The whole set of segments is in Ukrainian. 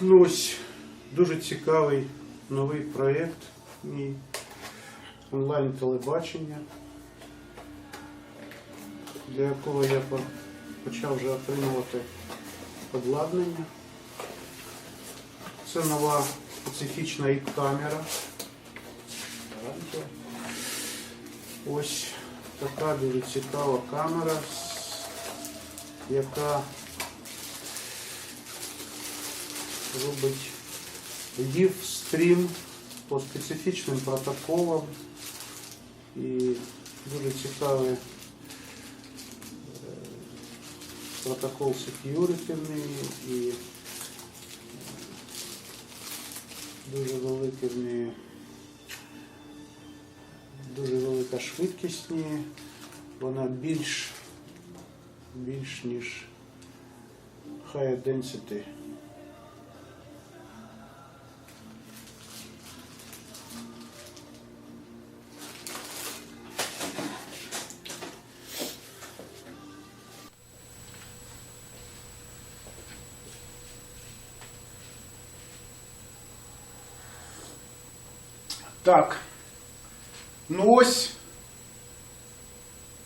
Ну ось дуже цікавий новий проєкт мій онлайн телебачення, для якого я почав вже отримувати обладнання. Це нова специфічна ІП-камера. Ось така дуже цікава камера, яка робить лів стрім по специфічним протоколам і дуже цікавий е, протокол security і е, дуже великий дуже велика швидкість. Вона більш більш ніж high density. Так. Ну ось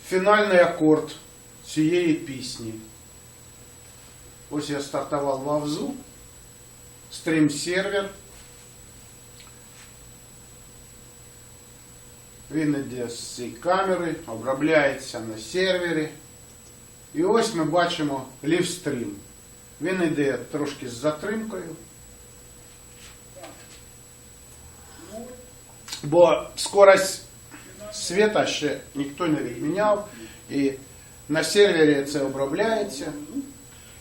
фінальний акорд цієї пісні. Ось я стартував в Авзу, стрім сервер. Він іде з цієї камери, обробляється на сервері. І ось ми бачимо лівстрім. Він іде трошки з затримкою. Бо скорость света ще ніхто не відміняв. І на сервері це обробляється.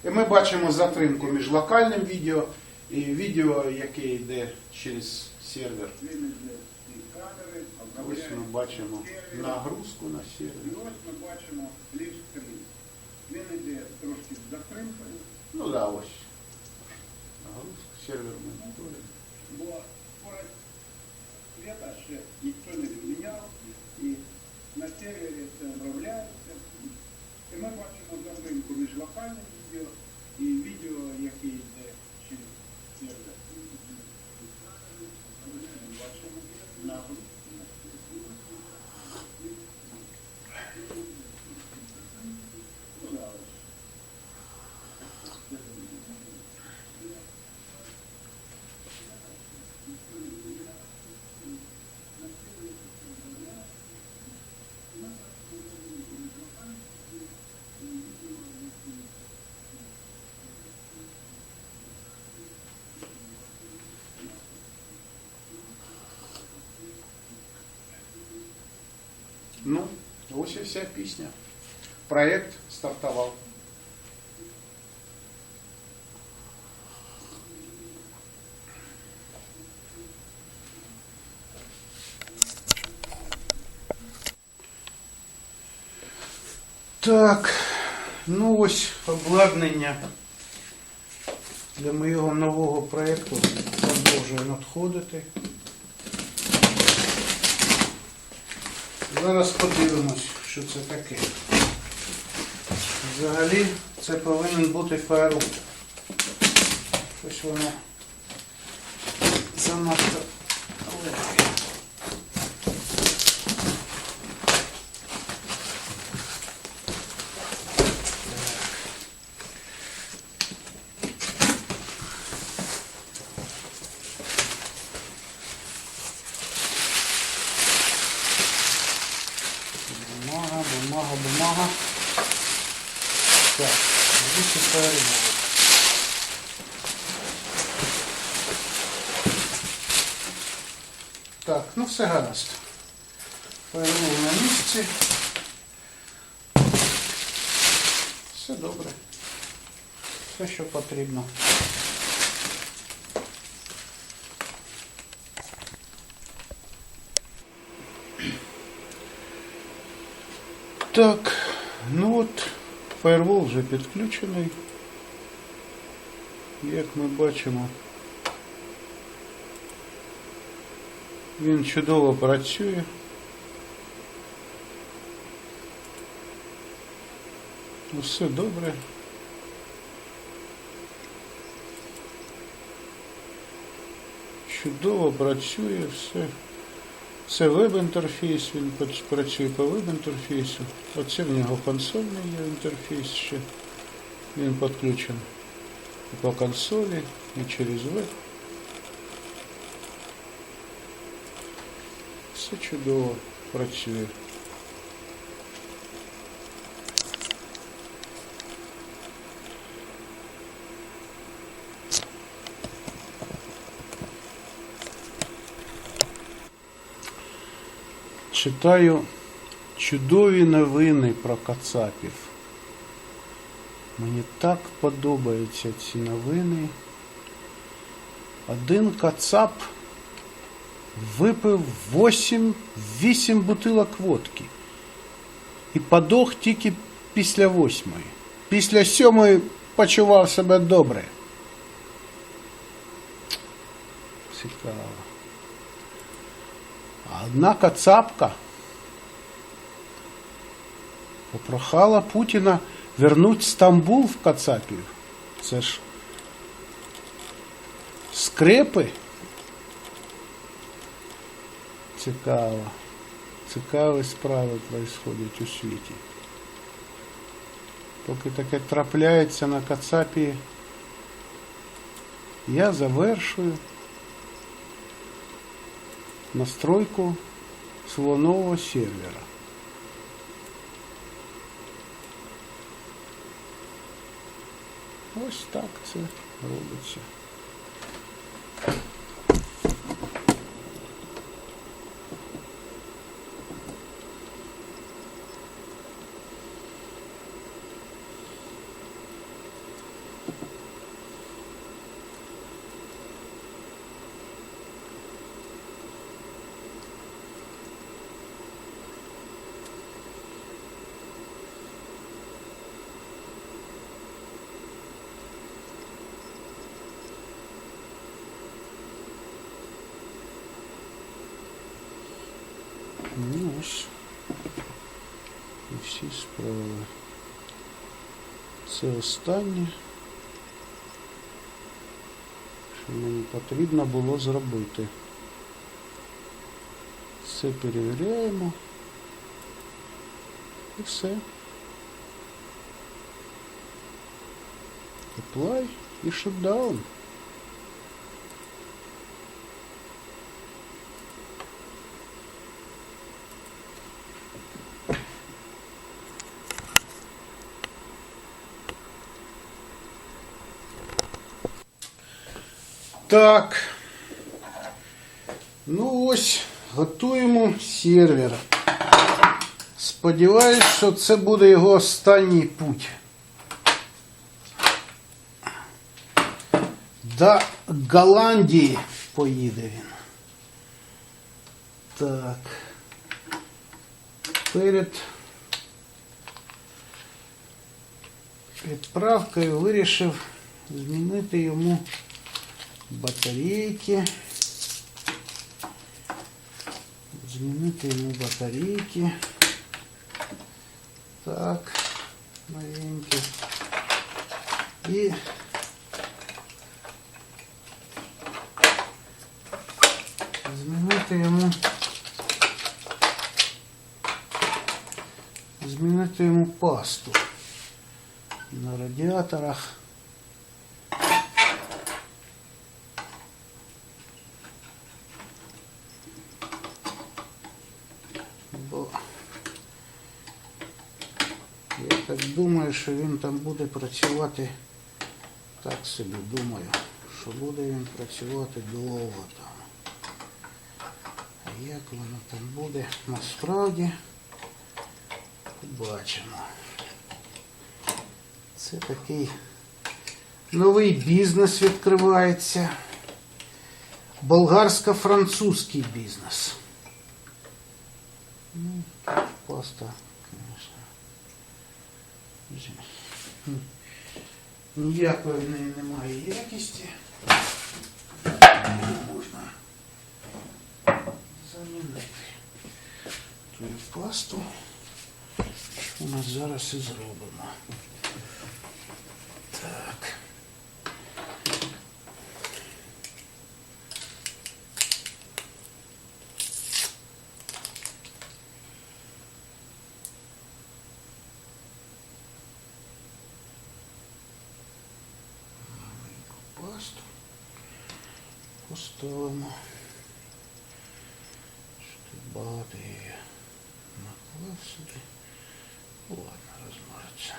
І ми бачимо затримку між локальним відео і відео, яке йде через сервер. Ось ми бачимо нагрузку на сервер. ось ми бачимо. Він іде трошки з затримкою, Ну да, ось. Нагрузка, сервер моніторинг. Света ще ніхто не відміняв, і на севері це обробляється. І ми бачимо затримку між локальним відео і відео, яке Ну, ось і вся пісня. Проєкт стартував. Так, ну ось обладнання для моєго нового проєкту продовжує надходити. Зараз подивимось, що це таке. Взагалі це повинен бути файл. Ось воно занадто легке. Звідси перемога. Так, ну все гаразд. Перемог на місці. Все добре. Все, що потрібно. Так, ну от, Фаєрвол вже підключений. Як ми бачимо, він чудово працює. Все добре. Чудово працює все. Це веб-інтерфейс, він працює по веб-інтерфейсу. Оце в нього консольний є інтерфейс ще. Він підключений по консолі, і через веб. Все чудово працює. Читаю чудові новини про кацапів. Мені так подобаються ці новини. Один кацап випив 8, 8 бутилок водки і подох тільки після восьмої. Після сьомої почував себе добре. Цікаво. А одна кацапка попрохала Путіна вернуть Стамбул в Кацапів. Це ж скрепи. Цікаво. Цікаві справи происходять у світі. Поки таке трапляється на Кацапі, я завершую Настройку своего нового сервера. Ось так це робиться. Ну ось. І всі справи. Це останнє, що мені потрібно було зробити. Все перевіряємо. І все. Apply і shutdown. Так. Ну ось, готуємо сервер. Сподіваюсь, що це буде його останній путь. До Голландії поїде він. Так. Перед відправкою вирішив змінити йому батарейки. Змінити йому батарейки. Так, новенькі. І змінити йому змінити йому пасту на радіаторах. Бо я так думаю, що він там буде працювати, так собі думаю, що буде він працювати довго там. А як воно там буде насправді, побачимо. Це такий новий бізнес відкривається. Болгарсько-французький бізнес. Ну, паста, Ніякої в неї немає якісті. Можна замінити ту пасту. Що ми зараз і зробимо. Так. Поставимо. Тут багато її наклав сюди. Ладно, розмажеться.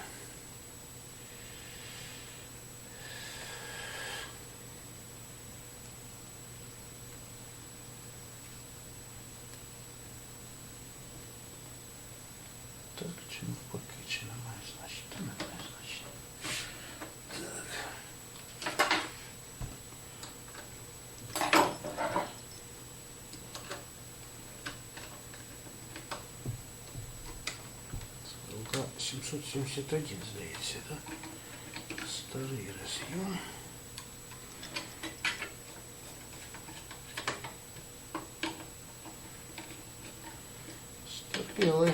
571, здається, так? Старий розйом. Стопили.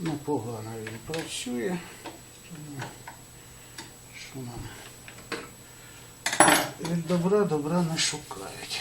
Ну, погано він працює. Що нам? Від добра добра не шукають.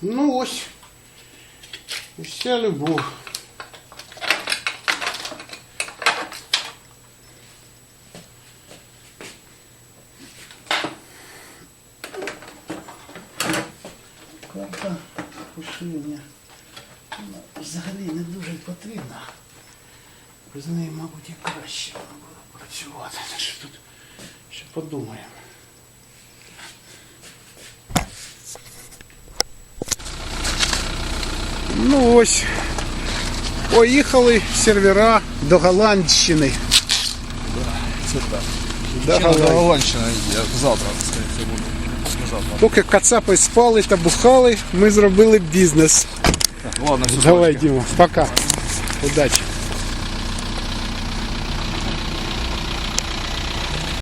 Ну ось. Вся любов. Карта поширення. Взагалі не дуже потрібна. Без неї, мабуть, і краще буде працювати. Що тут ще подумаємо. Ну ось, поїхали сервера до Голландщини. Це так. До. Голландщини я завтра, буду. Не завтра. Поки кацапи спали та бухали, ми зробили бізнес. Так, ладно. Давай, Діма, пока. Удачи.